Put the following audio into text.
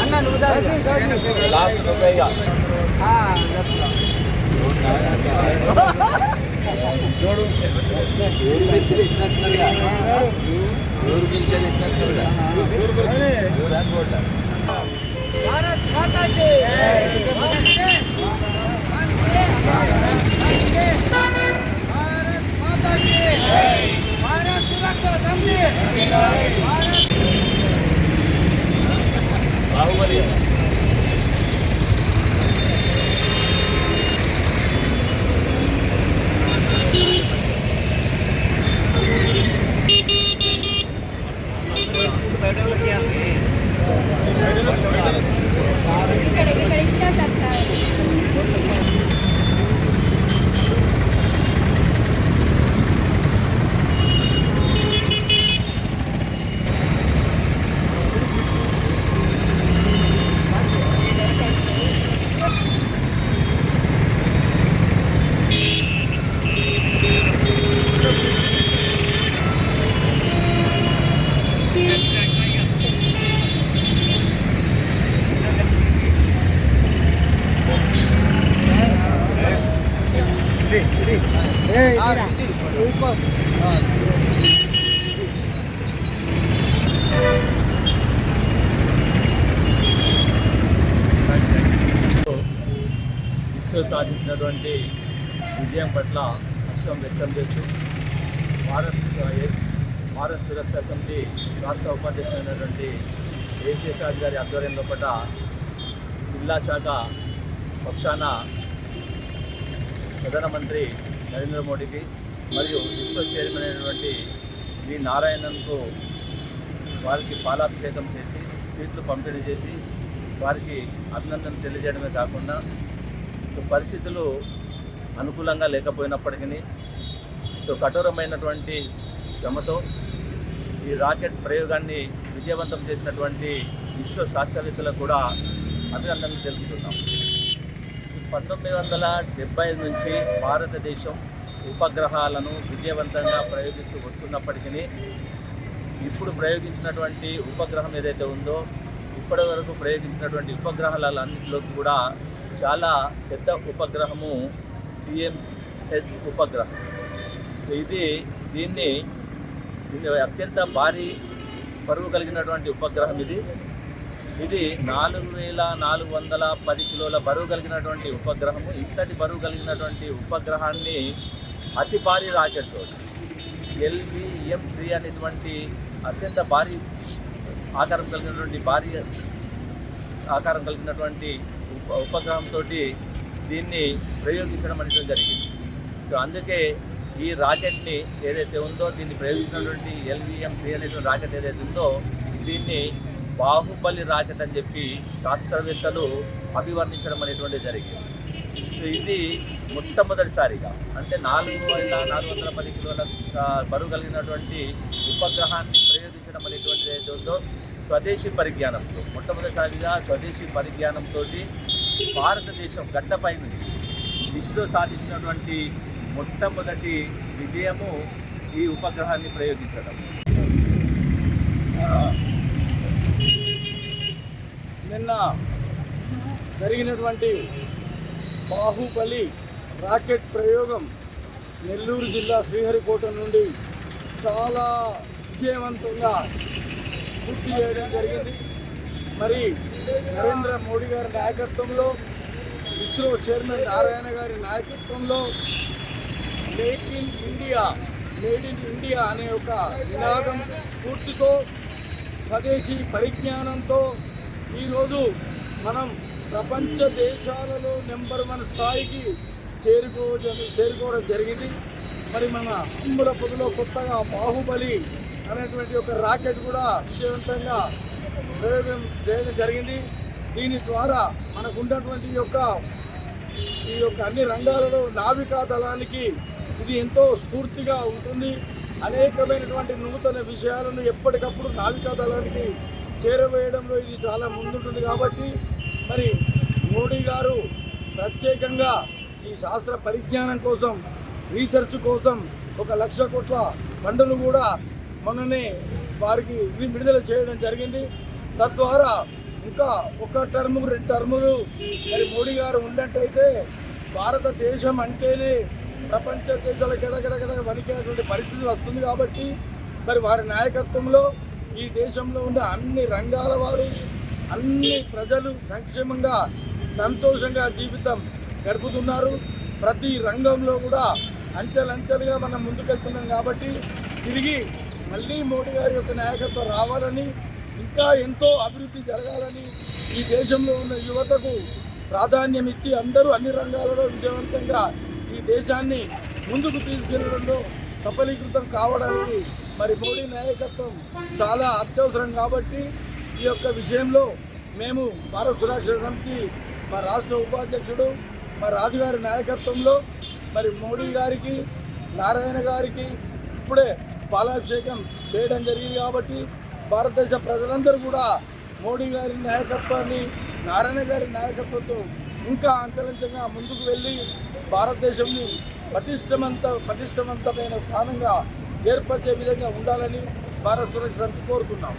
అన్న నువ్వు లాస్ట్ రూపాయిగా ఊరు పెంచిన ఇచ్చినట్టున్నారుగా ఊరు పెంచిన ఇచ్చినట్టున్నారుగా ఊరు భారత్ మాతా కి భారత్ మాతా కి భారత్ సురక్షా సమితి భారత్ బాహుబలి ఇక్కడ ఇక్కడ ఇచ్చేసారు సార్ విశ్వ సాధించినటువంటి విజయం పట్ల హర్షం వ్యక్తం చేస్తూ భారత్ భారత్ సురక్షా సమితి రాష్ట్ర ఉపాధ్యక్షుడైనటువంటి ఏ గారి ఆధ్వర్యంలో పట్ల జిల్లా శాఖ పక్షాన ప్రధానమంత్రి నరేంద్ర మోడీకి మరియు విశ్వ చైర్మన్ అయినటువంటి వి నారాయణన్కు వారికి పాలాభిషేకం చేసి సీట్లు పంపిణీ చేసి వారికి అభినందన తెలియజేయడమే కాకుండా పరిస్థితులు అనుకూలంగా లేకపోయినప్పటికీ సో కఠోరమైనటువంటి శ్రమతో ఈ రాకెట్ ప్రయోగాన్ని విజయవంతం చేసినటువంటి విశ్వ శాస్త్రవేత్తలకు కూడా అభినందనలు తెలుపుతున్నాం. పంతొమ్మిది వందల డెబ్బై నుంచి భారతదేశం ఉపగ్రహాలను విజయవంతంగా ప్రయోగిస్తూ వస్తున్నప్పటికీ ఇప్పుడు ప్రయోగించినటువంటి ఉపగ్రహం ఏదైతే ఉందో ఇప్పటి వరకు ప్రయోగించినటువంటి ఉపగ్రహాలన్నింటిలో కూడా చాలా పెద్ద ఉపగ్రహము సిఎంఎస్ ఉపగ్రహం. ఇది దీన్ని అత్యంత భారీ బరువు కలిగినటువంటి ఉపగ్రహం ఇది. ఇది నాలుగు వేల నాలుగు వందల పది కిలోల బరువు కలిగినటువంటి ఉపగ్రహము. ఇంతటి బరువు కలిగినటువంటి ఉపగ్రహాన్ని అతి భారీ రాకెట్ ఎల్విఎం త్రీ అనేటువంటి అత్యంత భారీ ఆకారం కలిగినటువంటి భారీ ఆకారం కలిగినటువంటి ఉప ఉపగ్రహంతో దీన్ని ప్రయోగించడం అనేది జరిగింది. సో అందుకే ఈ రాకెట్ని ఏదైతే ఉందో దీన్ని ప్రయోగించినటువంటి ఎల్విఎం త్రీ అనేటువంటి రాకెట్ ఏదైతే ఉందో దీన్ని బాహుబలి రాకెట్ అని చెప్పి శాస్త్రవేత్తలు అభివర్ణించడం అనేటువంటిది జరిగింది. సో ఇది మొట్టమొదటిసారిగా అంటే నాలుగు వేల నాలుగు వందల పది కిలోల బరువు కలిగినటువంటి ఉపగ్రహాన్ని ప్రయోగించడం అనేటువంటిది ఏదైతే స్వదేశీ పరిజ్ఞానంతో మొట్టమొదటిసారిగా స్వదేశీ పరిజ్ఞానంతో భారతదేశం గడ్డపై నుంచి ఇస్రో సాధించినటువంటి మొట్టమొదటి విజయము ఈ ఉపగ్రహాన్ని ప్రయోగించడం. నిన్న జరిగినటువంటి బాహుబలి రాకెట్ ప్రయోగం నెల్లూరు జిల్లా శ్రీహరికోట నుండి చాలా విజయవంతంగా పూర్తి చేయడం జరిగింది. మరి నరేంద్ర మోడీ గారి నాయకత్వంలో ఇస్రో చైర్మన్ నారాయణ గారి నాయకత్వంలో make in India made in India అనే ఒక నినాదం స్ఫూర్తితో స్వదేశీ పరిజ్ఞానంతో ఈరోజు మనం ప్రపంచ దేశాలలో నెంబర్ వన్ స్థాయికి చేరుకో చేరుకోవడం జరిగింది. మరి మన అమ్ముల కొత్తగా బాహుబలి అనేటువంటి ఒక రాకెట్ కూడా విజయవంతంగా ప్రయోగం చేయడం జరిగింది. దీని ద్వారా మనకు ఉన్నటువంటి యొక్క ఈ యొక్క అన్ని రంగాలలో నావికా దళానికి ఇది ఎంతో స్ఫూర్తిగా ఉంటుంది. అనేకమైనటువంటి నూతన విషయాలను ఎప్పటికప్పుడు నావికా దళానికి చేరవేయడంలో ఇది చాలా ముందుంటుంది కాబట్టి మరి మోడీ గారు ప్రత్యేకంగా ఈ శాస్త్ర పరిజ్ఞానం కోసం రీసెర్చ్ కోసం ఒక లక్ష కోట్ల ఫండును కూడా మొన్ననే వారికి విడుదల చేయడం జరిగింది. తద్వారా ఇంకా ఒక టర్ము రెండు టర్ములు మరి మోడీ గారు ఉన్నట్టయితే భారతదేశం అంటేనే ప్రపంచ దేశాల గడగడగడ వణికేటువంటి పరిస్థితి వస్తుంది కాబట్టి మరి వారి నాయకత్వంలో ఈ దేశంలో ఉన్న అన్ని రంగాల వారు అన్ని ప్రజలు సంక్షేమంగా సంతోషంగా జీవితం గడుపుతున్నారు. ప్రతి రంగంలో కూడా అంచెలంచెలుగా మనం ముందుకెళ్తున్నాం కాబట్టి తిరిగి మళ్ళీ మోడీ గారి యొక్క నాయకత్వం రావాలని ఇంకా ఎంతో అభివృద్ధి జరగాలని ఈ దేశంలో ఉన్న యువతకు ప్రాధాన్యం ఇచ్చి అందరూ అన్ని రంగాలలో విజయవంతంగా ఈ దేశాన్ని ముందుకు తీసుకెళ్ళడంలో సఫలీకృతం కావడానికి మరి మోడీ నాయకత్వం చాలా అత్యవసరం కాబట్టి ఈ యొక్క విషయంలో మేము భారత సురక్ష సమితి మా రాష్ట్ర ఉపాధ్యక్షుడు మా రాజుగారి నాయకత్వంలో మరి మోడీ గారికి నారాయణ గారికి ఇప్పుడే పాలాభిషేకం చేయడం జరిగింది కాబట్టి భారతదేశ ప్రజలందరూ కూడా మోడీ గారి నాయకత్వాన్ని నారాయణ గారి నాయకత్వంతో ఇంకా అంతరించంగా ముందుకు వెళ్ళి భారతదేశంని పటిష్టమంత పటిష్టవంతమైన స్థానంగా ఏర్పరిచే విధంగా ఉండాలని భారత సురక్ష సమితి కోరుతున్నాం.